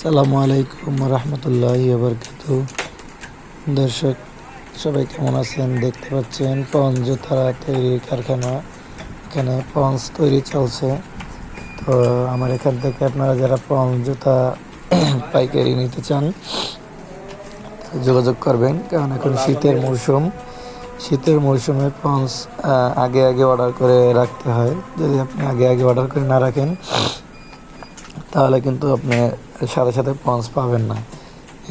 আসসালামু আলাইকুম রহমতুল্লাহ বরকাত দর্শক, সবাই কেমন আছেন? দেখতে পাচ্ছেন পঞ্চ জুতা তৈরির কারখানা। এখানে পঞ্জ তৈরি চলছে। তো আমার এখান থেকে আপনারা যারা পঞ্চ জুতা পাইকারি নিতে চান যোগাযোগ করবেন। কারণ এখন শীতের মৌসুম। শীতের মৌসুমে পঞ্জ আগে আগে অর্ডার করে রাখতে হয়। যদি আপনি আগে আগে অর্ডার করে না রাখেন তাহলে কিন্তু আপনি সাথে সাথে পঞ্চ পাবেন না।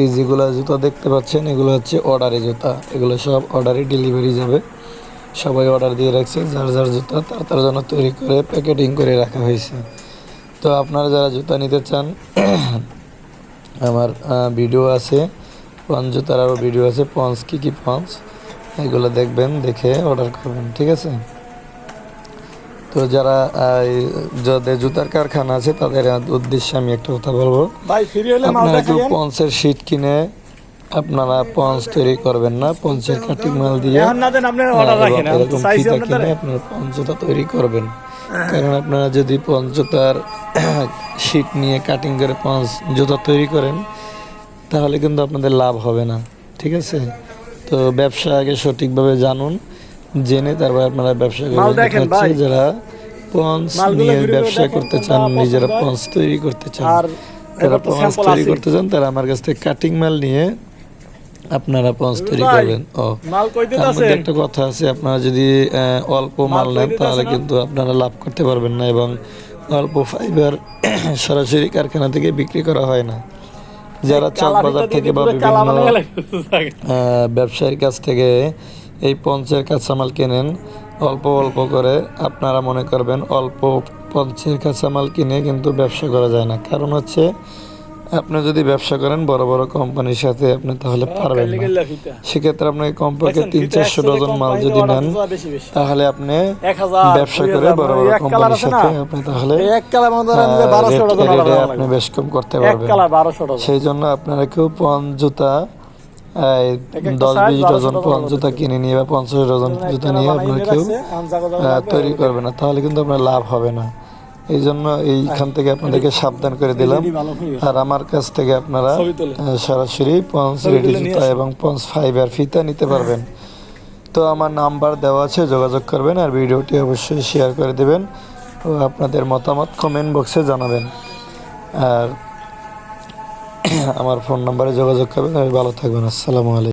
এই যেগুলো জুতো দেখতে পাচ্ছেন, এগুলো হচ্ছে অর্ডারি জুতা। এগুলো সব অর্ডারে ডেলিভারি যাবে। সবাই অর্ডার দিয়ে রাখছে। যার যার জুতা, তার তার জন্য তৈরি করে প্যাকেটিং করে রাখা হয়েছে। তো আপনারা যারা জুতা নিতে চান, আমার ভিডিও আছে। পঞ্চ জুতার আরও ভিডিও আছে। পঞ্চ কী কী পঞ্চ এগুলো দেখবেন, দেখে অর্ডার করবেন, ঠিক আছে? তো যারা যাদের জুতার কারখানা আছে তাদের উদ্দেশ্যে আমি একটা কথা বলব। আপনারা কেউ পঞ্চের শীট কিনে আপনারা পঞ্চ তৈরি করবেন না পঞ্চের কাটিং মাল দিয়ে। এরকম ফিতা কিনে আপনারা পঞ্চতা তৈরি করবেন। কারণ আপনারা যদি পঞ্চতার শীট নিয়ে কাটিং করে পঞ্চ জুতা তৈরি করেন তাহলে কিন্তু আপনাদের লাভ হবে না। ঠিক আছে? তো ব্যবসা আগে সঠিকভাবে জানুন। জেনে তারপর আপনারা ব্যবসা ভাই। যারা পঞ্চ নিয়ে ব্যবসা করতে চান নিজেরা। পঞ্চ তৈরি করতে চান আর যারা পঞ্চ তৈরি করতে চান তারা আমার কাছ থেকে কাটিং মাল নিয়ে আপনারা পঞ্চ তৈরি করবেন। ও তার মধ্যে একটা কথা আছে আপনারা যদি অল্প মাল মাল নেন তাহলে কিন্তু আপনারা লাভ করতে পারবেন না এবং অল্প ফাইবার সরাসরি কারখানা থেকে বিক্রি করা হয় না। যারা চক বাজার থেকে বা বিভিন্ন ব্যবসায়ীর কাছ থেকে এই পঞ্চের কাঁচামাল কেনেন। অল্প অল্প করে আপনারা মনে করবেন অল্প পঞ্চের কাঁচামাল কিনে কিন্তু ব্যবসা করা যায় না। কারণ হচ্ছে আপনি যদি ব্যবসা করেন বড় বড় কোম্পানির সাথে আপনি তাহলে পারবেন না। সেক্ষেত্রে আপনাকে কমপক্ষে তিন চারশো ডজন মাল যদি নেন তাহলে আপনি ব্যবসা করে বড় বড় কোম্পানির সাথে আপনি তাহলে আপনি বেশ কম করতে পারবেন। সেই জন্য আপনারা কেউ পঞ্চ জুতা দশ বিশ 1200 ডজন জুতা কিনে নিয়ে বা পঞ্চাশ ডজন জুতা নিয়ে আপনারা কেউ তৈরি করবে না। তাহলে কিন্তু আপনার লাভ হবে না। এই জন্য এইখান থেকে আপনাদেরকে সাবধান করে দিলাম। আর আমার কাছ থেকে আপনারা সরাসরি পঞ্চ রেডি জুতা এবং পঞ্চ ফাইবার ফিতা নিতে পারবেন। তো আমার নাম্বার দেওয়া আছে যোগাযোগ করবেন আর ভিডিওটি অবশ্যই শেয়ার করে দেবেন ও আপনাদের মতামত কমেন্ট বক্সে জানাবেন। আর আমার ফোন নাম্বারে যোগাযোগ করবেন। আমি ভালো থাকবেন। আসসালামু আলাইকুম।